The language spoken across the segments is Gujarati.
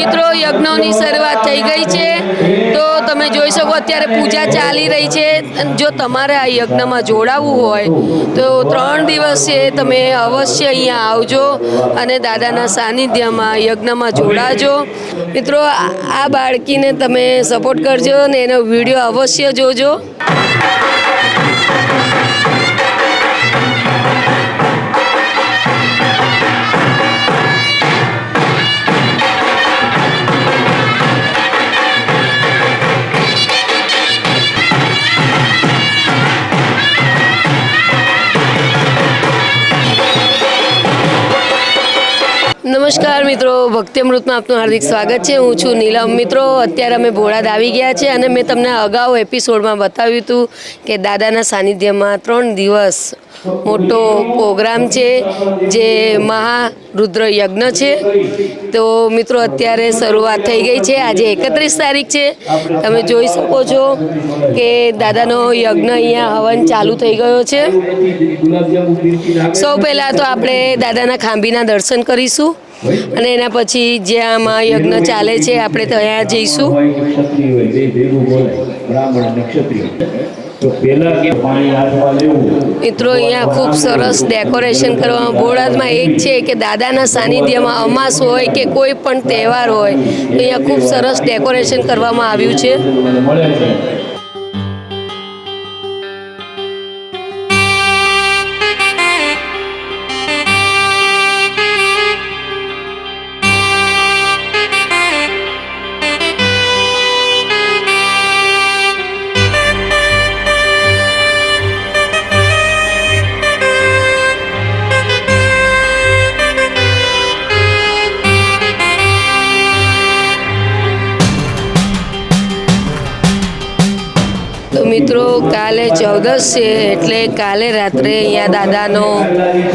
મિત્રો, યજ્ઞોની શરૂઆત થઈ ગઈ છે. તો તમે જોઈ શકો અત્યારે પૂજા ચાલી રહી છે. જો તમારે આ યજ્ઞમાં જોડાવવું હોય, તો ત્રણ દિવસ તમે અવશ્ય અહીંયા આવજો અને દાદાના સાનિધ્યમાં યજ્ઞમાં જોડાજો. મિત્રો, આ બાળકીને તમે સપોર્ટ કરજો અને એનો વીડિયો અવશ્ય જોજો. નમસ્કાર મિત્રો ભક્તિ અમૃતમાં આપનું હાર્દિક સ્વાગત છે. હું છું નીલમ. મિત્રો, અત્યારે અમે ભોળાદ આવી ગયા છે અને મેં તમને અગાઉ એપિસોડમાં બતાવ્યું હતું કે દાદાના સાનિધ્યમાં ત્રણ દિવસ મોટો પ્રોગ્રામ છે, જે મહારુદ્ર યજ્ઞ છે. તો મિત્રો, અત્યારે શરૂઆત થઈ ગઈ છે. આજે એકત્રીસ તારીખ છે. તમે જોઈ શકો છો કે દાદાનો યજ્ઞ અહીંયા હવન ચાલુ થઈ ગયો છે. સૌ પહેલાં તો આપણે દાદાના ખાંભીના દર્શન કરીશું. અને એના પછી જ્યાં આમાં યજ્ઞ ચાલે છે આપણે ત્યાં જઈશું. મિત્રો અહીંયા ખૂબ સરસ ડેકોરેશન કરવામાં બોળાદમાં એક છે કે દાદાના સાનિધ્યમાં અમાસ હોય કે કોઈ પણ તહેવાર હોય તો અહીંયા ખૂબ સરસ ડેકોરેશન કરવામાં આવ્યું છે. ચૌદસ છે. એટલે કાલે રાત્રે અહીંયા દાદાનો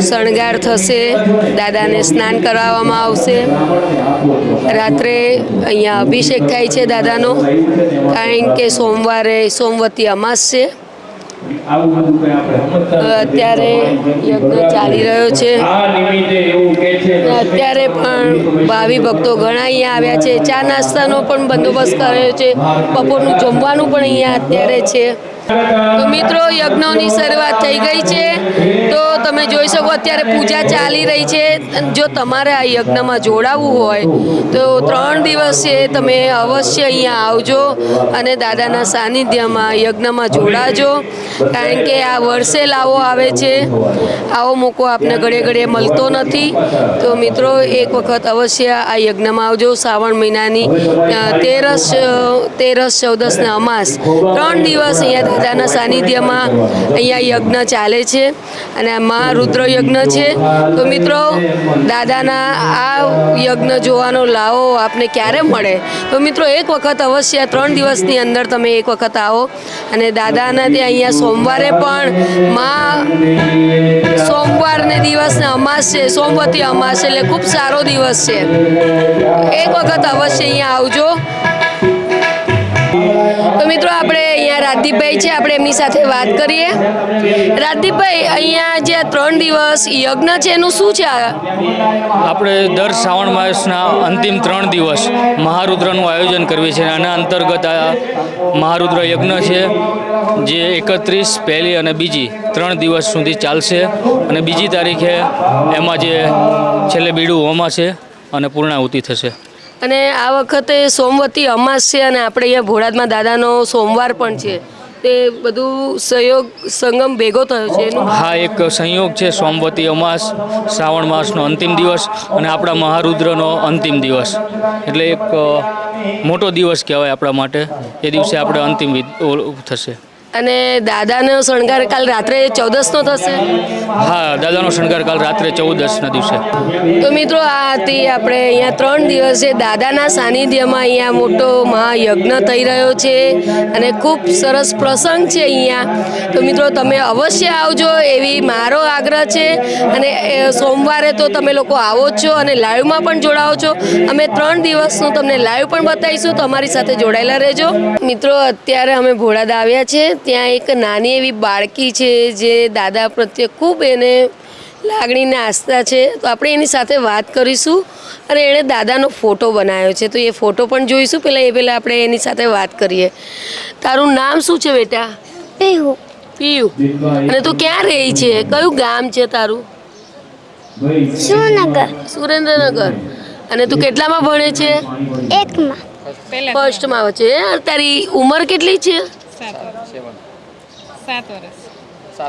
શણગાર થશે. દાદાને સ્નાન કરાવવામાં આવશે. રાત્રે અહીંયા અભિષેક થાય છે દાદાનો. કારણ કે સોમવારે સોમવતી અમાસ છે. અત્યારે યજ્ઞ ચાલી રહ્યો છે. અત્યારે પણ ભાવિ ભક્તો ઘણા અહીંયા આવ્યા છે. ચા નાસ્તાનો પણ બંદોબસ્ત કર્યો છે. બપોરનું જમવાનું પણ અહીંયા અત્યારે છે. તો મિત્રો યજ્ઞોની શરૂઆત થઈ ગઈ છે. તો તમે જોઈ શકો અત્યારે પૂજા ચાલી રહી છે. જો તમારે આ યજ્ઞમાં જોડાવવું હોય તો ત્રણ દિવસ છે તમે અવશ્ય અહીંયા આવજો અને દાદાના સાનિધ્યમાં યજ્ઞમાં જોડાજો. કારણ કે આ વર્ષે લાવો આવે છે. આવો મોકો આપને ઘડે ઘડે મળતો નથી. તો મિત્રો એક વખત અવશ્ય આ યજ્ઞમાં આવજો. શ્રાવણ મહિનાની તેરસ તેરસ ચૌદસ ને અમાસ. ત્રણ દિવસ અહીંયા દાદાના સાનિધ્યમાં અહીંયા યજ્ઞ ચાલે છે અને આમાં મહારુદ્ર યજ્ઞ છે. તો મિત્રો, દાદાના આ યજ્ઞ જોવાનો લાવો આપને ક્યારે મળે? તો મિત્રો, એક વખત અવશ્ય ત્રણ દિવસની અંદર તમે એક વખત આવો અને દાદાના ત્યાં અહીંયા સોમવારે પણ મા સોમવારને દિવસને અમાસ છે, સોમવતી અમાસ એટલે ખૂબ સારો દિવસ છે. એક વખત અવશ્ય અહીંયા આવજો. તો મિત્રો, આપણે રાજદીપભાઈ છે, આપણે એમની સાથે વાત કરીએ. રાજદીપભાઈ અહીંયા જે ત્રણ દિવસ યજ્ઞ છે, એનું શું છે આપણે દર શ્રાવણ માસના અંતિમ ત્રણ દિવસ મહારુદ્રનું આયોજન કરવી છે આના અંતર્ગત આ મહારુદ્ર યજ્ઞ છે, જે એકત્રીસ, પહેલી અને બીજી ત્રણ દિવસ સુધી ચાલશે. અને બીજી તારીખે એમાં જે છેલ્લે બીડું હોમાં છે અને પૂર્ણાહુતિ થશે. અને આ વખતે સોમવતી અમાસ છે અને આપણે અહીંયા ભોળાદમાં દાદાનો સોમવાર પણ છે. તે બધું સહયોગ સંગમ ભેગો થયો છે. હા, એક સંયોગ છે સોમવતી અમાસ, શ્રાવણ માસનો અંતિમ દિવસ અને આપણા મહારુદ્રનો અંતિમ દિવસ. એટલે એક મોટો દિવસ કહેવાય આપણા માટે. એ દિવસે આપણે અંતિમ થશે. અને દાદાનો શણગાર કાલ રાત્રે ચૌદસનો થશે? હા દાદાનો શણગાર કાલ રાત્રે ચૌદસના દિવસે. તો મિત્રો આ હતી આપણે અહીંયા ત્રણ દિવસે દાદાના સાનિધ્યમાં અહીંયા મોટો મહાયજ્ઞ થઈ રહ્યો છે અને ખૂબ સરસ પ્રસંગ છે અહીંયા. તો મિત્રો તમે અવશ્ય આવજો એવી મારો આગ્રહ છે. અને સોમવારે તો તમે લોકો આવો છો અને લાઈવમાં પણ જોડાઓ છો. અમે ત્રણ દિવસનું તમને લાઈવ પણ બતાવીશું. તમારી સાથે જોડાયેલા રહેજો. મિત્રો અત્યારે અમે ભોળાદા આવ્યા છે. ત્યાં એક નાની એવી બાળકી છે જે દાદા પ્રત્યે ખૂબ એને લાગણીને આસ્થા છે. તો આપણે એની સાથે વાત કરીશું અને એણે દાદાનો ફોટો બનાવ્યો છે. તો એ ફોટો પણ જોઈશું. પહેલાં એ પહેલાં આપણે એની સાથે વાત કરીએ. તારું નામ શું છે બેટા? પીયુ. પીયુ. અને તું ક્યાં રહી છે? કયું ગામ છે તારું? સુરેન્દ્રનગર. સુરેન્દ્રનગર. અને તું કેટલામાં ભણે છે? એકમાં. ફર્સ્ટમાં છે. તારી ઉંમર કેટલી છે?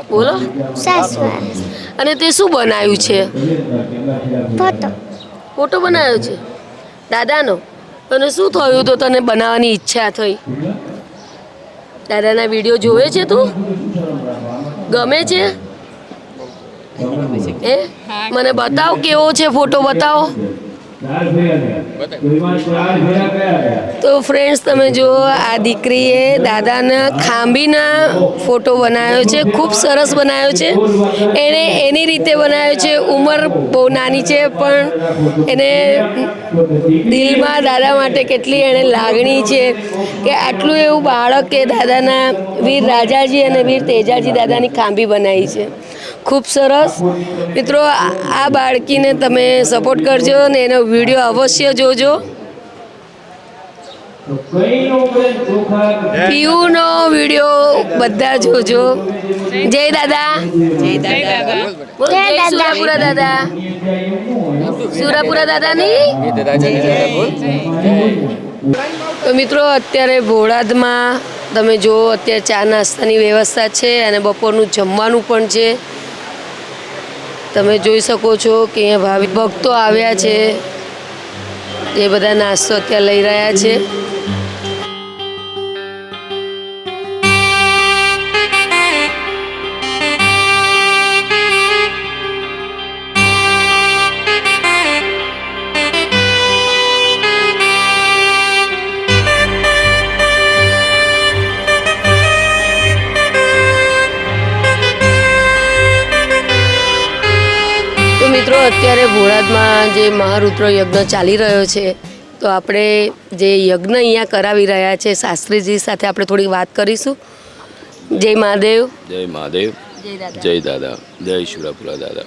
બોલો. સાસ વર્ષ. અને તે શું બનાવ્યું છે? ફોટો. ફોટો બનાવ્યો છે? દાદાનો? અને શું થયું તો તને બનાવવાની ઈચ્છા થઈ? દાદાના વીડિયો જોવે છે તું? ગમે છે? એ મને બતાવ કેવો છે ફોટો બતાવો. તો ફ્રેન્ડ્સ તમે જુઓ આ દીકરીએ દાદાના ખાંભીના ફોટો બનાવ્યો છે. ખૂબ સરસ બનાવ્યો છે. એણે એની રીતે બનાવ્યો છે. ઉંમર બહુ નાની છે પણ એને દિલમાં દાદા માટે કેટલી એણે લાગણી છે કે આટલું એવું બાળક કે દાદાના વીર રાજાજી અને વીર તેજાજી દાદાની ખાંભી બનાવી છે. ખૂબ સરસ. મિત્રો આ બાળકીને તમે સપોર્ટ કરજો અને એનો વીડિયો અવશ્ય જોજો. પીયુનો વીડિયો બધા જોજો. જય દાદા. જય દાદા જય જય દાદા. સુરાપુરા દાદા. સુરાપુરા દાદાની? તો મિત્રો અત્યારે ભોળાદમાં તમે જુઓ અત્યારે ચા નાસ્તાની વ્યવસ્થા છે અને બપોરનું જમવાનું પણ છે. તમે જોઈ શકો છો કે અહીંયા ભાવિક ભક્તો આવ્યા છે. એ બધા નાસ્તો અત્યારે લઈ રહ્યા છે. અત્યારે જે મહારુદ્ર યજ્ઞ ચાલી રહ્યો છે તો આપણે જે યજ્ઞ અહીંયા કરાવી રહ્યા છે શાસ્ત્રીજી સાથે આપણે થોડી વાત કરીશું. જય મહાદેવ. જય મહાદેવ. જય દાદા. જય શુરાપુરા દાદા.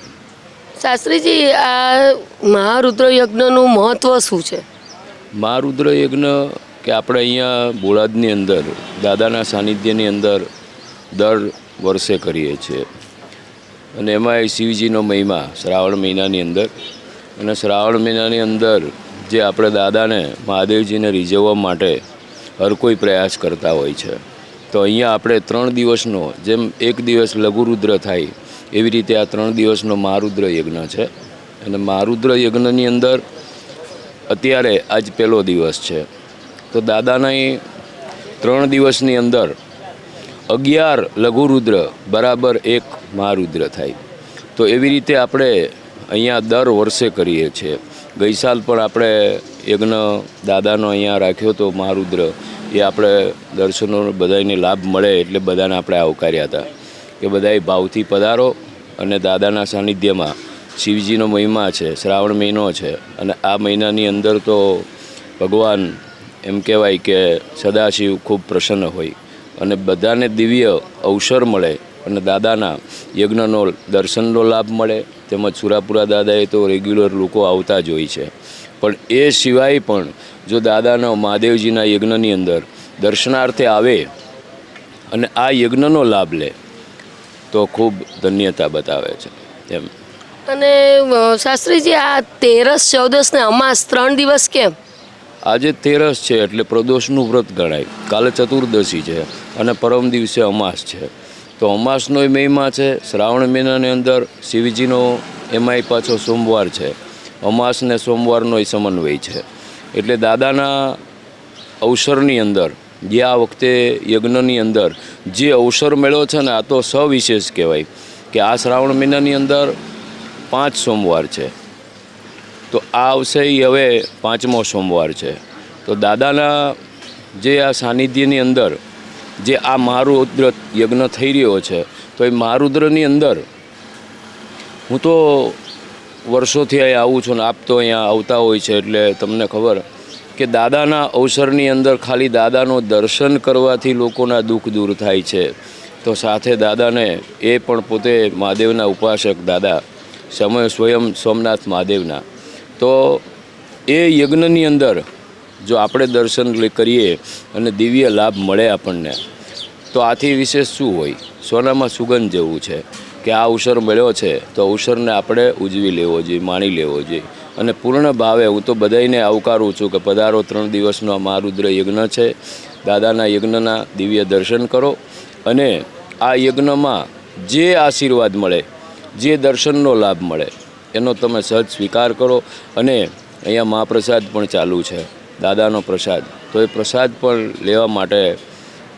શાસ્ત્રીજી આ મહારુદ્ર યજ્ઞનું મહત્વ શું છે? મહારુદ્ર યજ્ઞ કે આપણે અહીંયા બોળાદની અંદર દાદાના સાનિધ્યની અંદર દર વર્ષે કરીએ છીએ. અને એમાં શિવજીનો મહિમા, શ્રાવણ મહિનાની અંદર. અને શ્રાવણ મહિનાની અંદર જે આપણે દાદાને મહાદેવજીને રીઝવવા માટે હર કોઈ પ્રયાસ કરતા હોય છે. તો અહીંયા આપણે ત્રણ દિવસનો, જેમ એક દિવસ લઘુરુદ્ર થાય, એવી રીતે આ ત્રણ દિવસનો મહારુદ્ર યજ્ઞ છે. અને મહારુદ્ર યજ્ઞની અંદર અત્યારે આજ પહેલો દિવસ છે. તો દાદાના એ ત્રણ દિવસની અંદર અગિયાર લઘુરુદ્ર બરાબર એક મહારુદ્ર થાય. તો એવી રીતે આપણે અહીંયા દર વર્ષે કરીએ છીએ. ગઈ સાલ પણ આપણે યજ્ઞ દાદાનો અહીંયા રાખ્યો તો મહારુદ્ર એ આપણે દર્શનો બધાને લાભ મળે એટલે બધાને આપણે આવકાર્યા હતા. કે બધાએ ભાવથી પધારો અને દાદાના સાનિધ્યમાં શિવજીનો મહિમા છે, શ્રાવણ મહિનો છે અને આ મહિનાની અંદર તો ભગવાન એમ કહેવાય કે સદાશિવ ખૂબ પ્રસન્ન હોય. અને બધાને દિવ્ય અવસર મળે અને દાદાના યજ્ઞનો દર્શનનો લાભ મળે. તેમજ સુરાપુરા દાદાએ તો રેગ્યુલર લોકો આવતા જ હોય છે. પણ એ સિવાય પણ જો દાદાના મહાદેવજીના યજ્ઞની અંદર દર્શનાર્થે આવે અને આ યજ્ઞનો લાભ લે, તો ખૂબ ધન્યતા બતાવે છે. એમ. અને શાસ્ત્રીજી, આ તેરસ ચૌદસ ને અમાસ ત્રણ દિવસ કેમ? આજે તેરસ છે એટલે પ્રદોષનું વ્રત ગણાય. કાલે ચતુર્દશી છે અને પરમ દિવસે અમાસ છે. તો અમાસનો મહિમા છે. શ્રાવણ મહિનાની અંદર શિવજીનો એમાંય પાછો સોમવાર છે. અમાસ ને સોમવારનો એ સમન્વય છે. એટલે દાદાના અવસરની અંદર, જે આ વખતે યજ્ઞની અંદર જે અવસર મળ્યો છે ને, આ તો સવિશેષ કહેવાય કે આ શ્રાવણ મહિનાની અંદર પાંચ સોમવાર છે. તો આ આવશે ઈ હવે પાંચમો સોમવાર છે. તો દાદાના જે આ સાનિધ્યની અંદર જે આ મહારુદ્ર યજ્ઞ થઈ રહ્યો છે, તો એ મહારુદ્રની અંદર હું તો વર્ષોથી અહીં આવું છું ને આપ તો અહીંયા આવતા હોય છે એટલે તમને ખબર કે દાદાના અવસરની અંદર ખાલી દાદાનો દર્શન કરવાથી લોકોના દુઃખ દૂર થાય છે. તો સાથે દાદાને એ પણ પોતે મહાદેવના ઉપાસક દાદા, સમય સ્વયં સોમનાથ મહાદેવના. તો એ યજ્ઞની અંદર જો આપણે દર્શન કરીએ અને દિવ્ય લાભ મળે આપણને, તો આથી વિશેષ શું હોય? સોનામાં સુગંધ જેવું છે કે આ અવસર મળ્યો છે, તો અવસરને આપણે ઉજવી લેવો જોઈએ, માણી લેવો જોઈએ. અને પૂર્ણ ભાવે હું તો બધાને આવકારું છું કે પધારો ત્રણ દિવસનો આ મહારુદ્ર યજ્ઞ છે. દાદાના યજ્ઞના દિવ્ય દર્શન કરો અને આ યજ્ઞમાં જે આશીર્વાદ મળે, જે દર્શનનો લાભ મળે એનો તમે સહજ સ્વીકાર કરો અને અહીંયા મહાપ્રસાદ પણ ચાલુ છે, દાદાનો પ્રસાદ. તો એ પ્રસાદ પણ લેવા માટે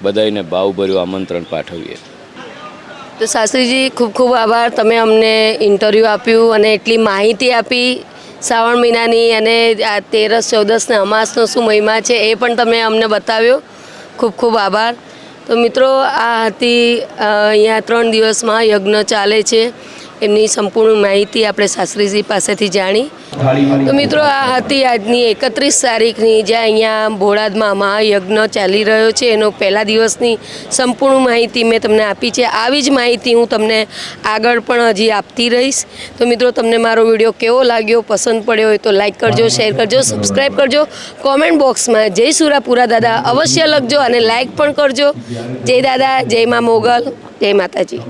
બધાને ભાવભર્યું આમંત્રણ પાઠવીએ. તો શાસ્ત્રીજી, ખૂબ ખૂબ આભાર. તમે અમને ઇન્ટરવ્યૂ આપ્યું અને એટલી માહિતી આપી શ્રાવણ મહિનાની અને આ તેરસ ચૌદસને અમાસનો શું મહિમા છે એ પણ તમે અમને બતાવ્યો. ખૂબ ખૂબ આભાર. તો મિત્રો, આ હતી અહીંયા ત્રણ દિવસમાં યજ્ઞ ચાલે છે. એમની સંપૂર્ણ માહિતી આપણે શાસ્ત્રીજી પાસેથી જાણી. તો મિત્રો, આ હતી આજની એકત્રીસ તારીખની જ્યાં અહીંયા ભોળાદમાં મહાયજ્ઞ ચાલી રહ્યો છે. એનો પહેલા દિવસની સંપૂર્ણ માહિતી મેં તમને આપી છે. આવી જ માહિતી હું તમને આગળ પણ હજી આપતી રહીશ. તો મિત્રો, તમને મારો વીડિયો કેવો લાગ્યો, પસંદ પડ્યો હોય તો લાઈક કરજો, શેર કરજો સબસ્ક્રાઈબ કરજો. કોમેન્ટ બોક્સમાં જય સુરાપુરા દાદા અવશ્ય લખજો અને લાઈક પણ કરજો. જય દાદા, જય મા મોગલ, જય માતાજી.